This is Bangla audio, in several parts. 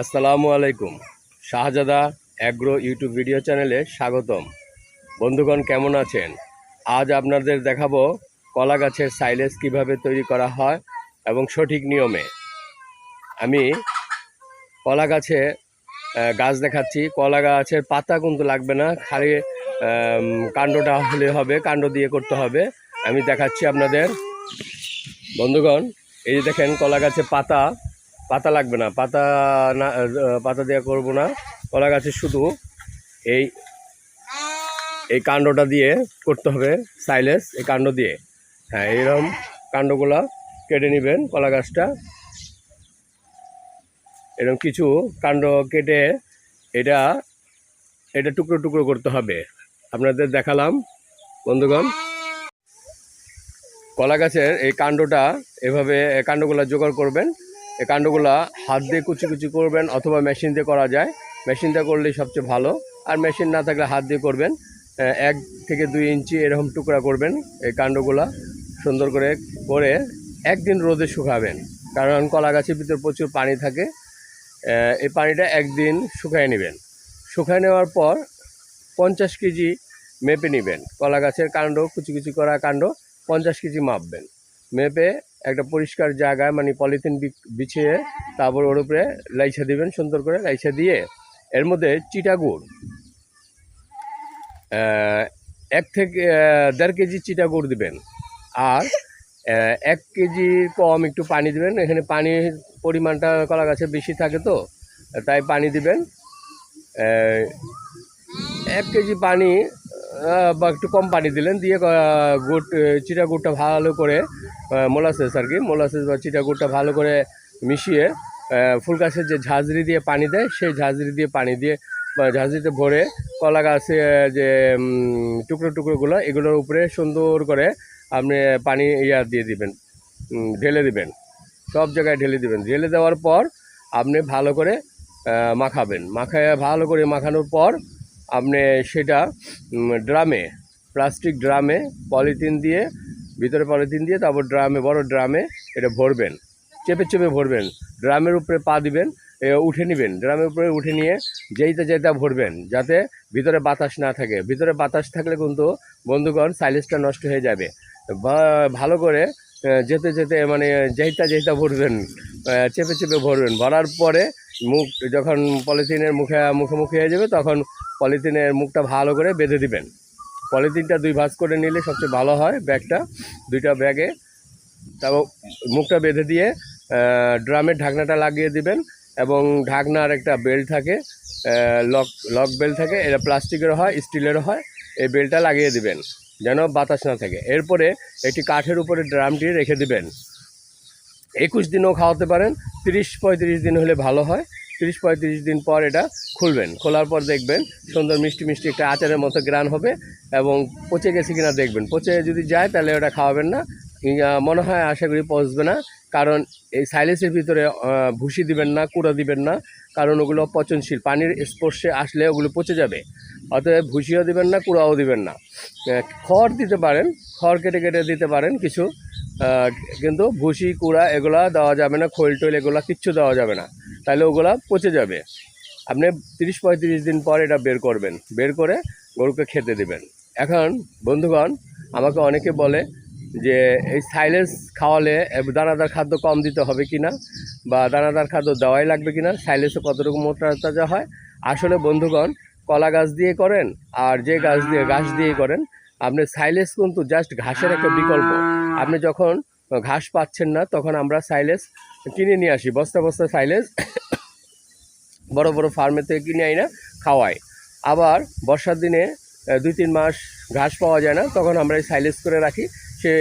আসসালামু আলাইকুম। শাহজাদা অ্যাগ্রো ইউটিউব ভিডিও চ্যানেলে স্বাগতম। বন্ধুগণ, কেমন আছেন? আজ আপনাদের দেখাবো কলা গাছের সাইলেজ কীভাবে তৈরি করা হয় এবং সঠিক নিয়মে। আমি কলা গাছে গাছ দেখাচ্ছি। কলা গাছের পাতা কিন্তু লাগবে না, খালি কাণ্ডটা হলে হবে, কাণ্ড দিয়ে করতে হবে। আমি দেখাচ্ছি আপনাদের। বন্ধুগণ, এই যে দেখেন কলা গাছে পাতা। পাতা লাগবে না, পাতা না পাতা দেওয়া করব না। কলা গাছে শুধু এই এই কাণ্ডটা দিয়ে করতে হবে, সাইলেস, এই কাণ্ড দিয়ে। হ্যাঁ এইরকম কাণ্ডগুলো কেটে নেবেন কলা গাছটা। এরকম কিছু কাণ্ড কেটে এটা এটা টুকরো টুকরো করতে হবে। আপনাদের দেখালাম, বন্ধুগণ। কলা গাছের এই কাণ্ডটা এভাবে, কাণ্ডগুলো জোগাড় করবেন। এই কাণ্ডগুলা হাত দিয়ে কুচি কুচি করবেন অথবা মেশিন দিয়ে করা যায়। মেশিন দিয়ে করলেই সবচেয়ে ভালো। আর মেশিন না থাকলে হাত দিয়ে করবেন। এক থেকে দুই ইঞ্চি এরকম টুকরা করবেন এই কাণ্ডগুলা সুন্দর করে করে একদিন রোদে শুকাবেন। কারণ কলা গাছের ভিতরে প্রচুর পানি থাকে। এই পানিটা একদিন শুকায় নেবেন। শুকায় নেওয়ার পর পঞ্চাশ কেজি মেপে নেবেন। কলা গাছের কাণ্ড, কুচি কুচি করা কাণ্ড পঞ্চাশ কেজি মাপবেন। মেপে একটা পরিষ্কার জায়গায় মানে পলিথিন বিছিয়ে তারপর ওর উপরে লাইছা দিবেন, সুন্দর করে লাইছা দিয়ে এর মধ্যে চিটা গুড়। এক থেকে দেড় কেজি চিটা গুড় দিবেন। আর এক কেজি কম একটু পানি দিবেন। এখানে পানির পরিমাণটা কলা গাছে বেশি থাকে তো, তাই পানি দিবেন। এক কেজি পানি বা একটু কম পানি দিলেন। দিয়ে গুড় চিটা গুড়টা ভালো করে মোলাসেস আর কি। মোলাসেস বা চিটা গুড়টা ভালো করে মিশিয়ে ফুল গাছের যে ঝাঁঝরি দিয়ে পানি দেয়, সেই ঝাঁঝরি দিয়ে পানি দিয়ে ঝাঁঝরিতে ভরে কলা গাছে যে টুকরো টুকরোগুলো, এগুলোর উপরে সুন্দর করে আপনি পানি ইয়া দিয়ে দিবেন ঢেলে দিবেন। সব জায়গায় ঢেলে দিবেন। ঢেলে দেওয়ার পর আপনি ভালো করে মাখাবেন। মাখায়, ভালো করে মাখানোর পর আপনি সেটা ড্রামে, প্লাস্টিক ড্রামে পলিথিন দিয়ে ভিতরে পলিথিন দিয়ে তারপর ড্রামে, বড় ড্রামে এটা ভরবেন। চেপে চেপে ভরবেন। ড্রামের উপরে পা দিবেন উঠে নেবেন। ড্রামের উপরে উঠে নিয়ে যেইটা যেটা ভরবেন, যাতে ভিতরে বাতাস না থাকে। ভিতরে বাতাস থাকলে কিন্তু বন্ধুগণ সাইলেজটা নষ্ট হয়ে যাবে। ভালো করে যেতে যেতে মানে যেইটা যেইটা ভরবেন চেপে চেপে ভরবেন। ভরার পরে মুখ, যখন পলিথিনের মুখে, মুখোমুখি হয়ে যাবে, তখন পলিথিনের মুখটা ভালো করে বেঁধে দিবেন। পলিথিনটা দুই ভাঁজ করে নিলে সবচেয়ে ভালো হয় ব্যাগটা, দুইটা ব্যাগে। তারপর মুখটা বেঁধে দিয়ে ড্রামের ঢাকনাটা লাগিয়ে দিবেন এবং ঢাকনার একটা বেল্ট থাকে লক লক বেল্ট থাকে, এটা প্লাস্টিকের হয়, স্টিলেরও হয়, এই বেল্টটা লাগিয়ে দিবেন, যেন বাতাস না থাকে। এরপরে একটি কাঠের উপরে ড্রামটি রেখে দিবেন। একুশ দিনও খাওয়াতে পারেন, তিরিশ পঁয়ত্রিশ দিন হলে ভালো হয়। তিরিশ পঁয়ত্রিশ দিন পর এটা খুলবেন। খোলার পর দেখবেন সুন্দর মিষ্টি মিষ্টি একটা আচারের মতো গ্রান হবে এবং পচে গেছে কিনা দেখবেন। পচে যদি যায় তাহলে ওটা খাওয়াবেন না। মনে হয় আশা করি পচবে না। কারণ এই সাইলেসের ভিতরে ভুসি দিবেন না, কুড়া দিবেন না। কারণ ওগুলো পচনশীল। পানির স্পর্শে আসলে ওগুলো পচে যাবে। অতএব ভুসিও দিবেন না, কুড়াও দিবেন না। খড় দিতে পারেন। খড় কেটে কেটে দিতে পারেন কিছু। কিন্তু ভুসি, কুড়া এগুলা দেওয়া যাবে না, খোল টোল এগুলা কিচ্ছু দেওয়া যাবে না। তাহলে ওগুলা পচে যাবে। আপনি তিরিশ, পঁয়ত্রিশ দিন পর এটা বের করবেন। বের করে গরুকে খেতে দিবেন। এখন, বন্ধুগণ, আমাকে অনেকে বলে যে, এই সাইলেন্স খাওয়ালে দানাদার খাদ্য কম দিতে হবে কি না বা দানাদার খাদ্য দেওয়াই লাগবে কি না সাইলেন্সে কতটুকু মোটা তাজা হয়? আসলে বন্ধুগণ, কলা গাছ দিয়ে করেন আর যে গাছ দিয়ে গাছ দিয়ে করেন, আপনি সাইলেন্স কিন্তু জাস্ট ঘাসের একটা বিকল্প। আপনি যখন ঘাস পাচ্ছেন না, তখন আমরা সাইলেন্স কিনে নিয়ে আসি। বস্তা বস্তা সাইলেন্স বড় বড় ফার্মে থেকে কিনে আই না, খাওয়াই। আবার বর্ষার দিনে দুই তিন মাস ঘাস পাওয়া যায় না, তখন আমরা এই সাইলেজ করে রাখি। সে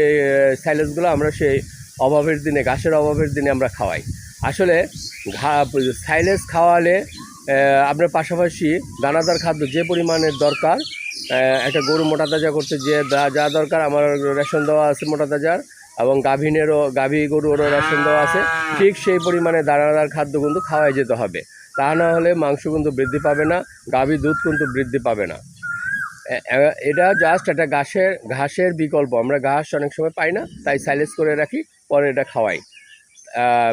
সাইলেজগুলো আমরা সেই অভাবের দিনে, ঘাসের অভাবের দিনে আমরা খাওয়াই। আসলে ঘা সাইলেজ খাওয়ালে আপনার পাশাপাশি দানাদার খাদ্য যে পরিমাণের দরকার একটা গরু মোটা তাজা করতে যে যা- দরকার, আমার রেশন দেওয়া আছে মোটা তাজার, এবং গাভিনেরও, গাভী গরুরও রেশন দেওয়া আছে। ঠিক সেই পরিমাণে দানাদার খাদ্য কিন্তু খাওয়াই যেতে হবে। তা না হলে মাংস কিন্তু বৃদ্ধি পাবে না, গাভী দুধ কিন্তু বৃদ্ধি পাবে না। এটা জাস্ট একটা ঘাসের ঘাসের বিকল্প। আমরা ঘাস অনেক সময় পাই না, তাই সাইলেজ করে রাখি, পরে এটা খাওয়াই।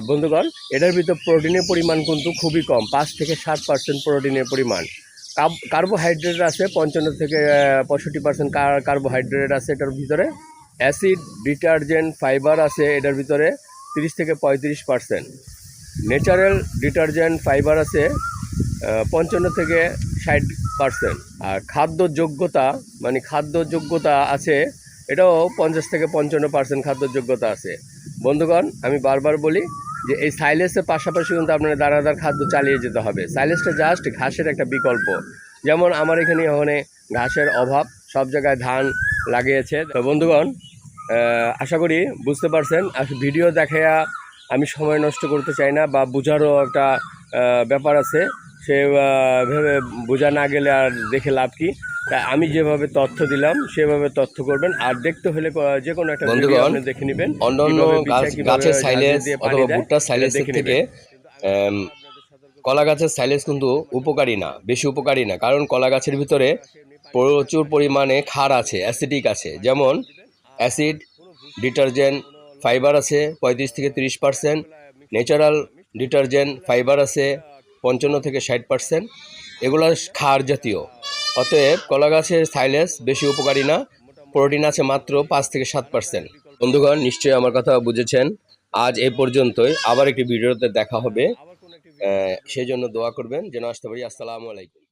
বন্ধুগণ, এটার ভিতর প্রোটিনের পরিমাণ কিন্তু খুবই কম, পাঁচ থেকে সাত পার্সেন্ট প্রোটিনের পরিমাণ। কার্বোহাইড্রেট আছে পঞ্চান্ন থেকে পঁয়ষট্টি পার্সেন্ট কার্বোহাইড্রেট আছে এটার ভিতরে। অ্যাসিড ডিটারজেন্ট ফাইবার আছে এটার ভিতরে, তিরিশ থেকে পঁয়ত্রিশ পার্সেন্ট ন্যাচারাল ডিটারজেন্ট ফাইবার আছে পঞ্চান্ন থেকে ষাট পার্সেন্ট আর খাদ্য যোগ্যতা মানে খাদ্য যোগ্যতা আছে, এটাও পঞ্চাশ থেকে পঞ্চান্ন পার্সেন্ট খাদ্য যোগ্যতা আছে। বন্ধুগণ, আমি বারবার বলি যে এই সাইলেসের পাশাপাশি কিন্তু আপনার দানাদার খাদ্য চালিয়ে যেতে হবে। সাইলেসটা জাস্ট ঘাসের একটা বিকল্প। যেমন আমার এখানে ওখানে ঘাসের অভাব, সব জায়গায় ধান লাগিয়েছে। তো বন্ধুগণ আশা করি বুঝতে পারছেন। আর ভিডিও দেখাইয়া আমি সময় নষ্ট করতে চাই না বা বোঝারও একটা ব্যাপার আছে। সে ভেবে বোঝা না গেলে আর দেখে লাভ কি? তাই আমি যেভাবে তথ্য দিলাম সেভাবে তথ্য করবেন। আর দেখতে হলে যে কোনো একটা ভিডিও বন্ধুগণ, আপনি দেখে নেবেন। অন্যান্য গাছের সাইলেজ অথবা ভুট্টার দেখে থেকে কলা গাছের সাইলেজ কিন্তু উপকারী না বেশি উপকারী না। কারণ কলা গাছের ভিতরে প্রচুর পরিমাণে ক্ষার আছে অ্যাসিডিক আছে। যেমন অ্যাসিড ডিটারজেন্ট ফাইবার আছে পঁয়ত্রিশ থেকে তিরিশ পার্সেন্ট ন্যাচারাল ডিটারজেন্ট ফাইবার আছে পঞ্চান্ন থেকে ষাট পার্সেন্ট এগুলো ক্ষার জাতীয়। অতএব কলা গাছের সাইলেস বেশি উপকারী না। প্রোটিন আছে মাত্র পাঁচ থেকে সাত পার্সেন্ট বন্ধুগণ, নিশ্চয়ই আমার কথা বুঝেছেন। আজ এ পর্যন্তই। আবার একটি ভিডিওতে দেখা হবে। সেই জন্য দোয়া করবেন। যেন আসতে পারি। আসসালামু আলাইকুম।